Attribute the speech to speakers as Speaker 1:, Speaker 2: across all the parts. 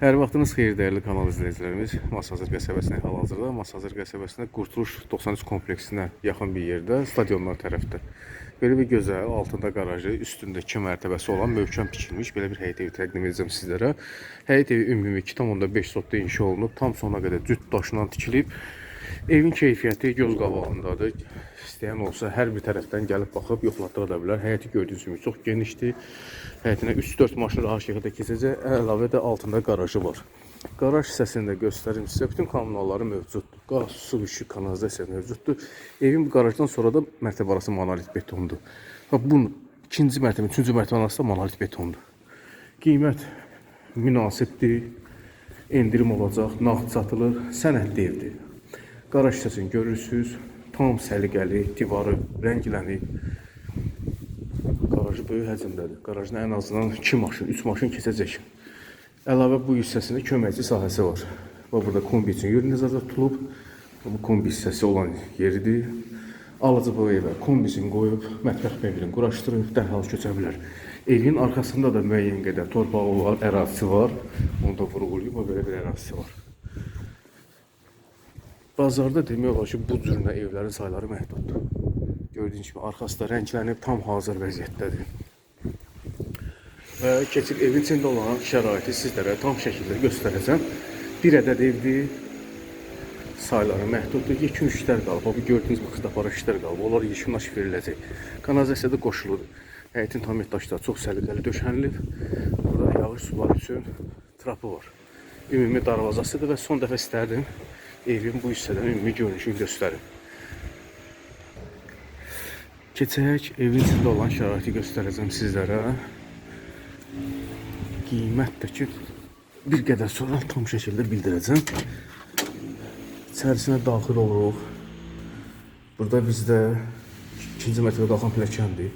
Speaker 1: Hər vaxtınız xeyir dəyərli kanal izləyicilərimiz. Masazır qəsəbəsində hal-hazırda Masazır qəsəbəsində Qurtuluş 93 kompleksinə yaxın bir yerdə, stadionlar tərəfdə. Belə bir gözəl, altında qarajı, üstündə 2 mərtəbəsi olan möhkəm tikilmiş belə bir həyət evi təqdim edəcəm sizlərə. Həyət evi ümumi 2.5 sotda inşa olunub, tam sona qədər cüt daşla tikilib. Evin keyfiyyəti göz qabağındadır. İstəyən olsa hər bir tərəfdən gəlib baxıb yoxlatdıra da bilər. Həyəti gördüyünüz kimi çox genişdir. Həyətinə 3-4 maşın rahat şəkildə keçəcək. Əlavə də altında qarajı var. Qaraj hissəsini də göstərim sizə. Bütün kommunalları mövcuddur. Qaz, su, işıq, kanalizasiya mövcuddur. Evin bu qarajdan sonra da mərtəbə arası monolit betondur. Bax bu ikinci mərtəbə, üçüncü mərtəbə arası da monolit betondur. Qiymət münasibdir. Endirim olacaq, nağd satılır, sənədli evdir. Hissəsini görürsüz. Tam səliqəli, divarı rənglənib. Qarajı böyük həcmdədir. Qarajın ən azından 2 maşın, 3 maşın keçəcək. Əlavə bu hissəsində köməkçi sahəsi var. Və burada kombi üçün yer nəzərdə tutulub. Bu kombi hissəsi olan yeridir. Alıcı bu evə kombisini qoyub, mətbəx mebelini quraşdırıb dərhal köçə bilər. Evin arxasında da müəyyən qədər torpağı var, ərazisi var. Onu da vurğulayıb, o belə bir ərazisi var. Bazarda demək olar ki, bu cürünə evlərin sayları məhduddur. Gördüyünüz kimi arxası da rənglənib tam hazır vəziyyətdədir. Və keçib evin içində olan şəraiti sizlərə tam şəkildə göstərəcəm. Bir ədəd evdir. Sayları məhduddur. Yekun işlər qalıb. Bu gördüyünüz bu xıdapara işlər qalıb. Onlar yekunlaş veriləcək. Kanalizasiya da qoşulur. Həyətin tam daşları çox səliqəli döşənilib. Burada yağış suları üçün trapı var. Ümumi darvazasıdır və son dəfə istərdim evin bu hissədən ümumi görünüşünü göstərim. Keçək evin içində olan şəraiti göstərəcəm sizlərə. Qiymət də ki bir qədər sonra tam şəkildə bildirəcəm. İçərisinə daxil oluruq. Burada bizdə ikinci mərtəbədə qalxan pilləkəndir.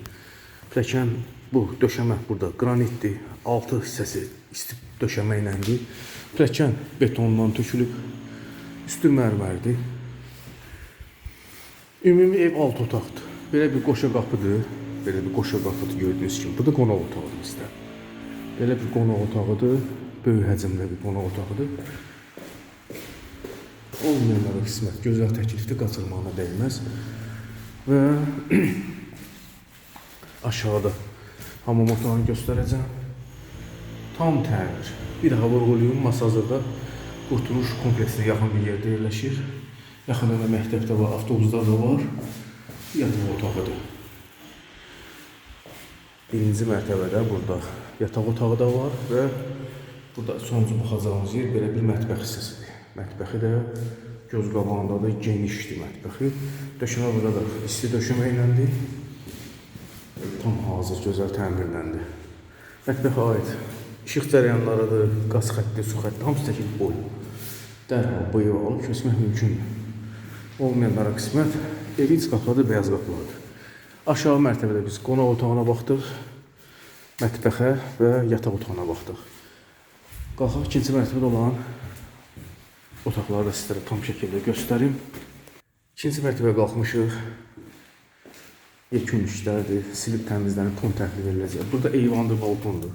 Speaker 1: Pilləkən bu döşəmə burada qranitdir. Altı hissəsi isti döşəmə iləndir. Pilləkən betondan tökülüb. Üstü mərmərdir. Ümumi ev alt otaqdır. Belə bir qoşa qapıdır. Belə bir qoşa qapıdır gördüyünüz kimi. Bu da qonaq otağıdır bizdə. Belə bir qonaq otağıdır. Böyük həcmdə bir qonaq otağıdır. Olmayanlara qismət gözəl təklifdir, qaçırmağına dəyməz. Və aşağıda hamam otağını göstərəcəm. Tam təmir. Bir daha vurğulayım, Masazırda Qurtuluş kompleksinə yaxın bir yerdə yerləşir. Yaxınında məktəbdə var, avtobuslar da var. Yataq otağıdır. Birinci mərtəbədə burada yataq otağı da var və burada sonuncu baxacağımız yer belə bir mətbəx hissəsidir. Mətbəxi də göz qabağında da genişdir mətbəxi. Döşəmə burada da isti döşəmə iləndir. Tam hazır, gözəl təmirləndi. Mətbəxə aid işıq cərəyanlarıdır, qaz xətti, su xətti, hamısı çəkilib boy. Dərhal bu evə alıb köçmək mümkündür. Olmayanlara qismət evin iç qapıları beyaz qapılardır. Aşağı mərtəbədə biz qonaq otağına baxdıq, mətbəxə və yataq otağına baxdıq. Qalxaq ikinci mərtəbədə olan otaqları da sizlərə tam şəkildə göstərim. İkinci mərtəbəyə qalxmışıq. Yekun işlərdir, silib təmizlənib, ton təhlil ediləcək. Burada eyvandır, balkondur.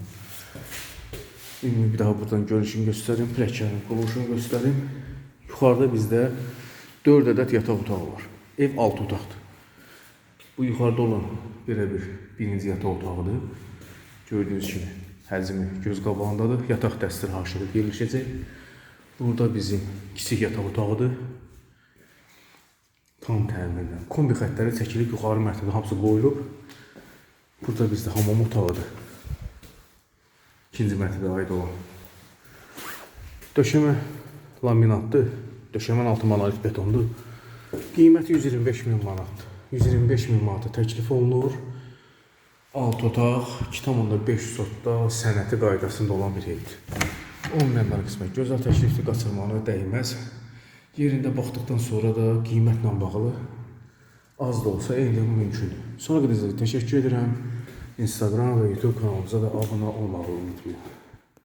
Speaker 1: Ümumi bir daha buradan görünüşünü göstərim, pilləkənin quruluşunu göstərim. Yuxarıda bizdə 4 ədəd yataq otağı var. Ev 6 otaqdır. Bu yuxarıda olan belə bir birinci yataq otağıdır. Gördüyünüz kimi həcmi göz qabağındadır. Yataq dəstir haşiyədə yerləşəcək. Burada bizim kiçik yataq otağıdır. Tam təmirlə. Kombi xəttləri çəkilib yuxarı mərtəbədə hamısı qoyulub. Burada bizdə hamam otağıdır. İkinci mərtəbəyə aid olan. Döşəmə laminatdır. Döşəmənin altı monolit betondur. Qiyməti 125 min manatdır. 125 min manata təklif olunur. Alt otaq 2,5 sotda sənəti qaydasında olan bir evdir. Olmayanlar qismət gözəl təklifli qaçırmağına dəyməz. Yerində baxdıqdan sonra da qiymətlə bağlı az da olsa eynən mümkündür. Sonra qədər təşəkkür edirəm. اینستاگرام و یوتیوب کانال زده آبونه اول ما رو